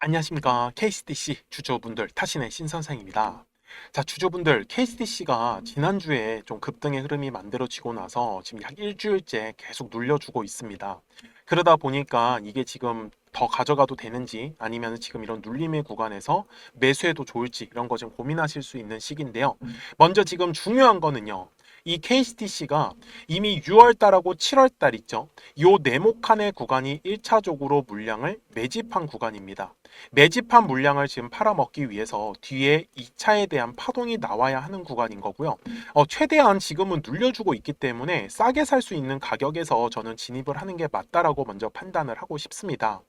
안녕하십니까. KCDC 주주분들 타신의 신선생입니다. 자, 주주분들 KCDC가 지난주에 좀 급등의 흐름이 만들어지고 나서 지금 약 일주일째 계속 눌려주고 있습니다. 그러다 보니까 이게 지금 더 가져가도 되는지 아니면 지금 이런 눌림의 구간에서 매수해도 좋을지 이런 거 좀 고민하실 수 있는 시기인데요. 먼저 지금 중요한 거는요. 이 KCTC가 이미 6월 달하고 7월 달 있죠. 요 네모칸의 구간이 1차적으로 물량을 매집한 구간입니다. 매집한 물량을 지금 팔아먹기 위해서 뒤에 2차에 대한 파동이 나와야 하는 구간인 거고요. 어, 최대한 지금은 눌려주고 있기 때문에 싸게 살 수 있는 가격에서 저는 진입을 하는 게 맞다라고 먼저 판단을 하고 싶습니다.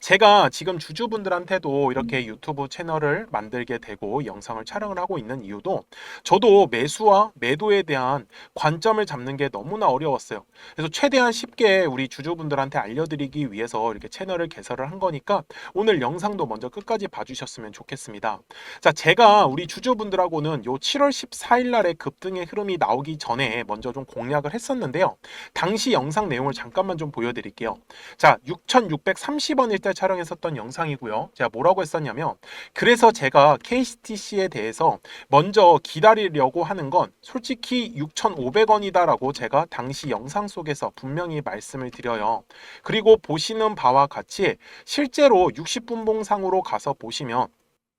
제가 지금 주주분들한테도 이렇게 유튜브 채널을 만들게 되고 영상을 촬영을 하고 있는 이유도 저도 매수와 매도에 대한 관점을 잡는 게 너무나 어려웠어요. 그래서 최대한 쉽게 우리 주주분들한테 알려드리기 위해서 이렇게 채널을 개설을 한 거니까 오늘 영상 도 먼저 끝까지 봐주셨으면 좋겠습니다. 자, 제가 우리 주주분들하고는 요 7월 14일 날에 급등의 흐름이 나오기 전에 먼저 좀 공략을 했었는데요. 당시 영상 내용을 잠깐만 좀 보여드릴게요. 자, 6,630원일 때 촬영했었던 영상이고요. 제가 뭐라고 했었냐면, 그래서 제가 KCTC에 대해서 먼저 기다리려고 하는 건 솔직히 6,500원이다라고 제가 당시 영상 속에서 분명히 말씀을 드려요. 그리고 보시는 바와 같이 실제로 60분봉 상으로 가서 보시면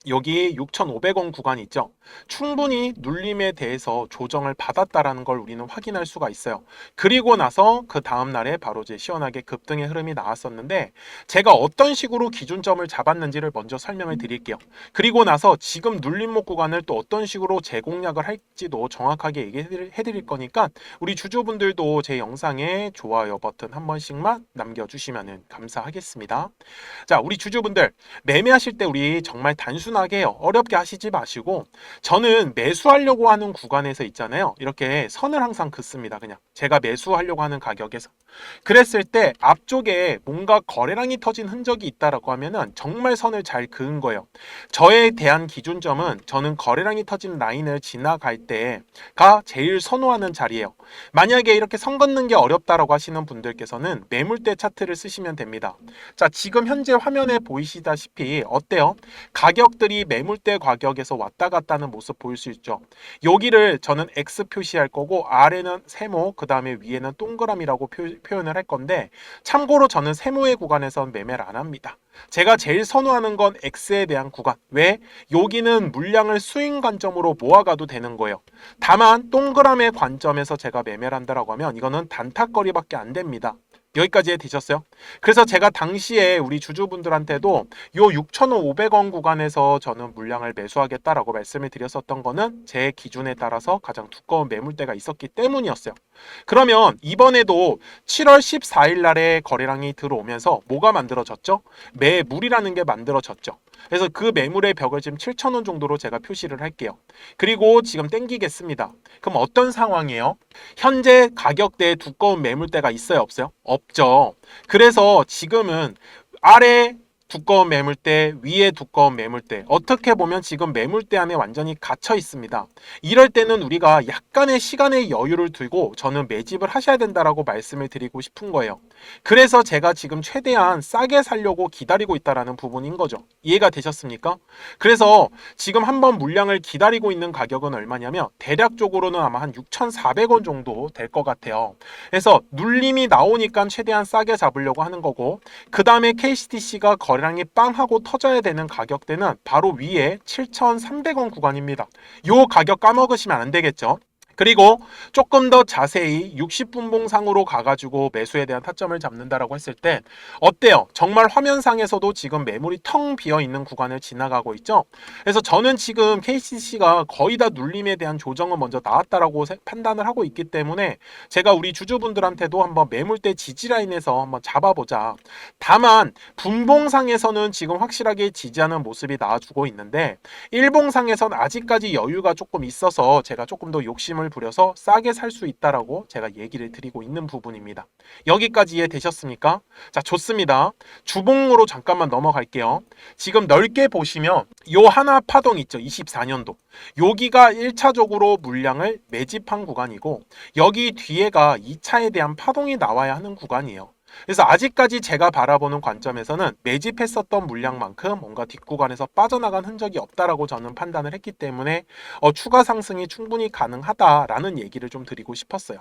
여기 6,500원 구간 있죠. 충분히 눌림에 대해서 조정을 받았다라는 걸 우리는 확인할 수가 있어요. 그리고 나서 그 다음 날에 바로 이제 시원하게 급등의 흐름이 나왔었는데 제가 어떤 식으로 기준점을 잡았는지를 먼저 설명을 드릴게요. 그리고 나서 지금 눌림목 구간을 또 어떤 식으로 재공략을 할지도 정확하게 얘기해 드릴 거니까 우리 주주분들도 제 영상에 좋아요 버튼 한 번씩만 남겨 주시면 감사하겠습니다. 자, 우리 주주분들 매매하실 때 우리 정말 단순 하게 어렵게 하시지 마시고 저는 매수하려고 하는 구간에서 있잖아요. 이렇게 선을 항상 긋습니다. 그냥 제가 매수하려고 하는 가격에서. 그랬을 때 앞쪽에 뭔가 거래량이 터진 흔적이 있다라고 하면은 정말 선을 잘 그은 거예요. 저에 대한 기준점은 저는 거래량이 터진 라인을 지나갈 때가 제일 선호하는 자리예요. 만약에 이렇게 선 긋는 게 어렵다라고 하시는 분들께서는 매물대 차트를 쓰시면 됩니다. 자, 지금 현재 화면에 보이시다시피 어때요? 가격들이 매물대 가격에서 왔다 갔다 하는 모습 보일 수 있죠. 여기를 저는 X 표시할 거고 아래는 세모, 그 다음에 위에는 동그라미라고 표, 표현을 할 건데 참고로 저는 세모의 구간에선 매매를 안 합니다. 제가 제일 선호하는 건 X에 대한 구간. 왜? 여기는 물량을 스윙 관점으로 모아가도 되는 거예요. 다만 동그라미 관점에서 제가 매매를 한다라고 하면 이거는 단타거리밖에 안 됩니다. 여기까지 되셨어요? 그래서 제가 당시에 우리 주주분들한테도 요 6,500원 구간에서 저는 물량을 매수하겠다라고 말씀을 드렸었던 거는 제 기준에 따라서 가장 두꺼운 매물대가 있었기 때문이었어요. 그러면 이번에도 7월 14일 날에 거래량이 들어오면서 뭐가 만들어졌죠? 매물이라는 게 만들어졌죠. 그래서 그 매물의 벽을 지금 7,000원 정도로 제가 표시를 할게요. 그리고 지금 땡기겠습니다. 그럼 어떤 상황이에요? 현재 가격대에 두꺼운 매물대가 있어요, 없어요? 없 죠. 그래서 지금은 아래 두꺼운 매물대, 위에 두꺼운 매물대. 어떻게 보면 지금 매물대 안에 완전히 갇혀 있습니다. 이럴 때는 우리가 약간의 시간의 여유를 두고 저는 매집을 하셔야 된다라고 말씀을 드리고 싶은 거예요. 그래서 제가 지금 최대한 싸게 살려고 기다리고 있다라는 부분인 거죠. 이해가 되셨습니까? 그래서 지금 한번 물량을 기다리고 있는 가격은 얼마냐면 대략적으로는 아마 한 6,400원 정도 될 것 같아요. 그래서 눌림이 나오니까 최대한 싸게 잡으려고 하는 거고 그 다음에 KCTC가 거래 량이 빵 하고 터져야 되는 가격대는 바로 위에 7,300원 구간입니다. 요 가격 까먹으시면 안 되겠죠. 그리고 조금 더 자세히 60분봉상으로 가가지고 매수에 대한 타점을 잡는다라고 했을 때 어때요? 정말 화면상에서도 지금 매물이 텅 비어 있는 구간을 지나가고 있죠. 그래서 저는 지금 KCC가 거의 다 눌림에 대한 조정은 먼저 나왔다라고 세- 판단을 하고 있기 때문에 제가 우리 주주분들한테도 한번 매물대 지지 라인에서 한번 잡아보자. 다만 분봉상에서는 지금 확실하게 지지하는 모습이 나와주고 있는데 일봉상에서는 아직까지 여유가 조금 있어서 제가 조금 더 욕심을 부려서 싸게 살 수 있다라고 제가 얘기를 드리고 있는 부분입니다. 여기까지 이해되셨습니까? 자, 좋습니다. 주봉으로 잠깐만 넘어갈게요. 지금 넓게 보시면 요 하나 파동 있죠. 24년도. 여기가 1차적으로 물량을 매집한 구간이고 여기 뒤에가 2차에 대한 파동이 나와야 하는 구간이에요. 그래서 아직까지 제가 바라보는 관점에서는 매집했었던 물량만큼 뭔가 뒷구간에서 빠져나간 흔적이 없다라고 저는 판단을 했기 때문에 어, 추가 상승이 충분히 가능하다라는 얘기를 좀 드리고 싶었어요.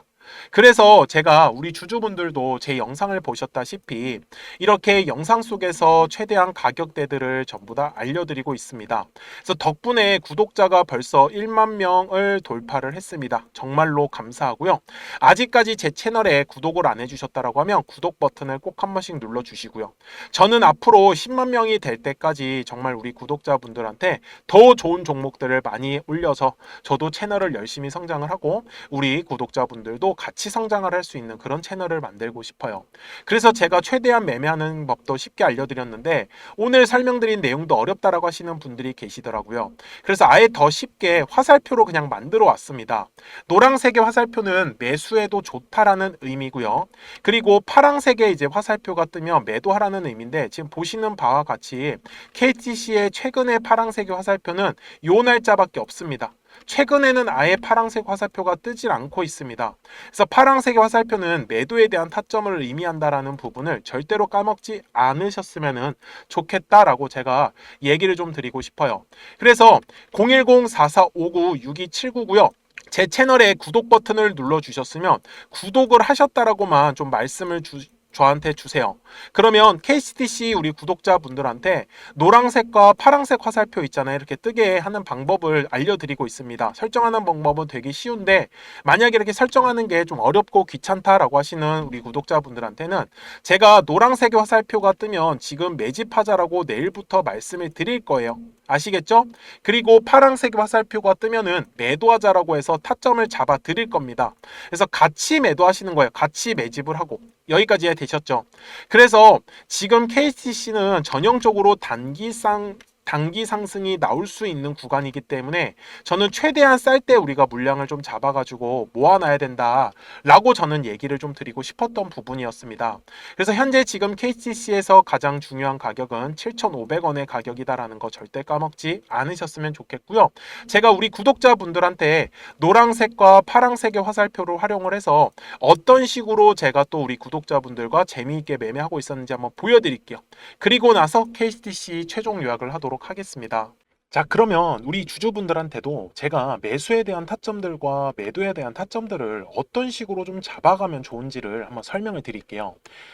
그래서 제가 우리 주주분들도 제 영상을 보셨다시피 이렇게 영상 속에서 최대한 가격대들을 전부 다 알려드리고 있습니다. 그래서 덕분에 구독자가 벌써 1만 명을 돌파를 했습니다. 정말로 감사하고요. 아직까지 제 채널에 구독을 안 해주셨다라고 하면 구독 버튼을 꼭 한 번씩 눌러주시고요. 저는 앞으로 10만 명이 될 때까지 정말 우리 구독자분들한테 더 좋은 종목들을 많이 올려서 저도 채널을 열심히 성장을 하고 우리 구독자분들도 같이 성장을 할 수 있는 그런 채널을 만들고 싶어요. 그래서 제가 최대한 매매하는 법도 쉽게 알려드렸는데 오늘 설명드린 내용도 어렵다라고 하시는 분들이 계시더라고요. 그래서 아예 더 쉽게 화살표로 그냥 만들어 왔습니다. 노란색의 화살표는 매수해도 좋다라는 의미고요. 그리고 파랑색의 이제 화살표가 뜨면 매도하라는 의미인데 지금 보시는 바와 같이 KTC의 최근의 파랑색의 화살표는 요 날짜밖에 없습니다. 최근에는 아예 파랑색 화살표가 뜨질 않고 있습니다. 그래서 파랑색의 화살표는 매도에 대한 타점을 의미한다라는 부분을 절대로 까먹지 않으셨으면 좋겠다라고 제가 얘기를 좀 드리고 싶어요. 그래서 010-4459-6279고요. 제 채널에 구독 버튼을 눌러 주셨으면 구독을 하셨다라고만 좀 말씀을 주, 저한테 주세요. 그러면 KCTC 우리 구독자분들한테 노란색과 파란색 화살표 있잖아요. 이렇게 뜨게 하는 방법을 알려드리고 있습니다. 설정하는 방법은 되게 쉬운데 만약에 이렇게 설정하는 게 좀 어렵고 귀찮다라고 하시는 우리 구독자분들한테는 제가 노란색의 화살표가 뜨면 지금 매집하자라고 내일부터 말씀을 드릴 거예요. 아시겠죠? 그리고 파란색 화살표가 뜨면은 매도하자라고 해서 타점을 잡아 드릴 겁니다. 그래서 같이 매도하시는 거예요. 같이 매집을 하고 여기까지 되셨죠? 그래서 지금 KTC는 전형적으로 단기상 단기 상승이 나올 수 있는 구간이기 때문에 저는 최대한 쌀 때 우리가 물량을 좀 잡아가지고 모아놔야 된다라고 저는 얘기를 좀 드리고 싶었던 부분이었습니다. 그래서 현재 지금 KTC에서 가장 중요한 가격은 7,500원의 가격이다라는 거 절대 까먹지 않으셨으면 좋겠고요. 제가 우리 구독자분들한테 노란색과 파란색의 화살표를 활용을 해서 어떤 식으로 제가 또 우리 구독자분들과 재미있게 매매하고 있었는지 한번 보여드릴게요. 그리고 나서 KTC 최종 요약을 하도록 하겠습니다. 자, 그러면 우리 주주분들한테도 제가 매수에 대한 타점들과 매도에 대한 타점들을 어떤 식으로 좀 잡아가면 좋은지를 한번 설명을 드릴게요.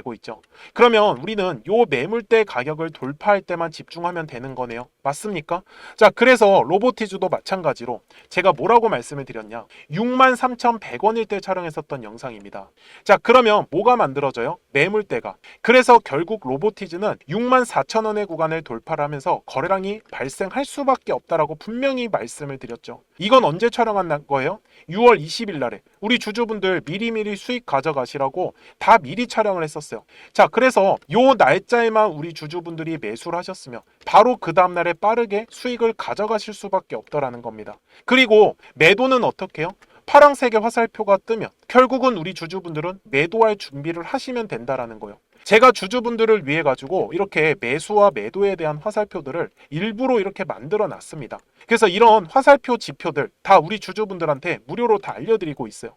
고 있죠. 그러면 우리는 요 매물대 가격을 돌파할 때만 집중하면 되는 거네요. 맞습니까? 자, 그래서 로보티즈도 마찬가지로 제가 뭐라고 말씀을 드렸냐? 63,100원일 때 촬영했었던 영상입니다. 자, 그러면 뭐가 만들어져요? 매물대가. 그래서 결국 로보티즈는 64,000원의 구간을 돌파를 하면서 거래량이 발생할 수밖에 없다라고 분명히 말씀을 드렸죠. 이건 언제 촬영한 거예요? 6월 20일 날에 우리 주주분들 미리미리 수익 가져가시라고 다 미리 촬영을 했었어요. 자, 그래서 요 날짜에만 우리 주주분들이 매수를 하셨으면 바로 그 다음 날에 빠르게 수익을 가져가실 수밖에 없더라는 겁니다. 그리고 매도는 어떻게 해요? 파란색의 화살표가 뜨면 결국은 우리 주주분들은 매도할 준비를 하시면 된다라는 거예요. 제가 주주분들을 위해 가지고 이렇게 매수와 매도에 대한 화살표들을 일부러 이렇게 만들어 놨습니다. 그래서 이런 화살표 지표들 다 우리 주주분들한테 무료로 다 알려드리고 있어요.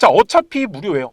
자 어차피 무료예요.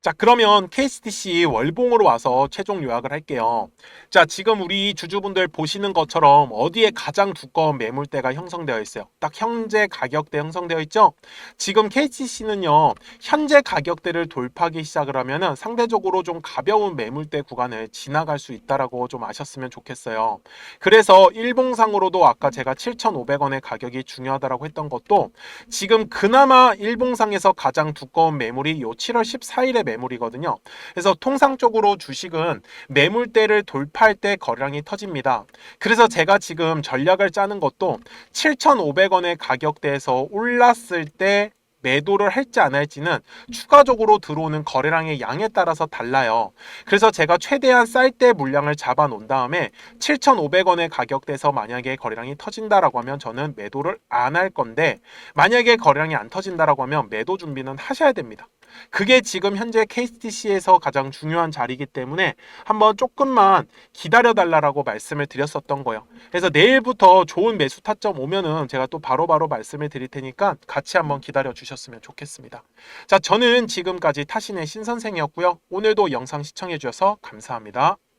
자, 그러면 KSTC 월봉으로 와서 최종 요약을 할게요. 자, 지금 우리 주주분들 보시는 것처럼 어디에 가장 두꺼운 매물대가 형성되어 있어요. 딱 현재 가격대 형성되어 있죠? 지금 KTC는요, 현재 가격대를 돌파하기 시작을 하면 은 상대적으로 좀 가벼운 매물대 구간을 지나갈 수 있다라고 좀 아셨으면 좋겠어요. 그래서 일봉상으로도 아까 제가 7,500원의 가격이 중요하다라고 했던 것도 지금 그나마 일봉상에서 가장 두꺼운 매물이 요 7월 14일에 매물이거든요. 그래서 통상적으로 주식은 매물대를 돌파할 때 거래량이 터집니다. 그래서 제가 지금 전략을 짜는 것도 7,500원의 가격대에서 올랐을 때 매도를 할지 안 할지는 추가적으로 들어오는 거래량의 양에 따라서 달라요. 그래서 제가 최대한 쌀 때 물량을 잡아 놓은 다음에 7,500원의 가격대에서 만약에 거래량이 터진다라고 하면 저는 매도를 안 할 건데 만약에 거래량이 안 터진다라고 하면 매도 준비는 하셔야 됩니다. 그게 지금 현재 KTC에서 가장 중요한 자리이기 때문에 한번 조금만 기다려 달라라고 말씀을 드렸었던 거예요. 그래서 내일부터 좋은 매수 타점 오면은 제가 또 바로바로 말씀을 드릴 테니까 같이 한번 기다려 주셨으면 좋겠습니다. 자, 저는 지금까지 타신의 신선생이었고요. 오늘도 영상 시청해 주셔서 감사합니다.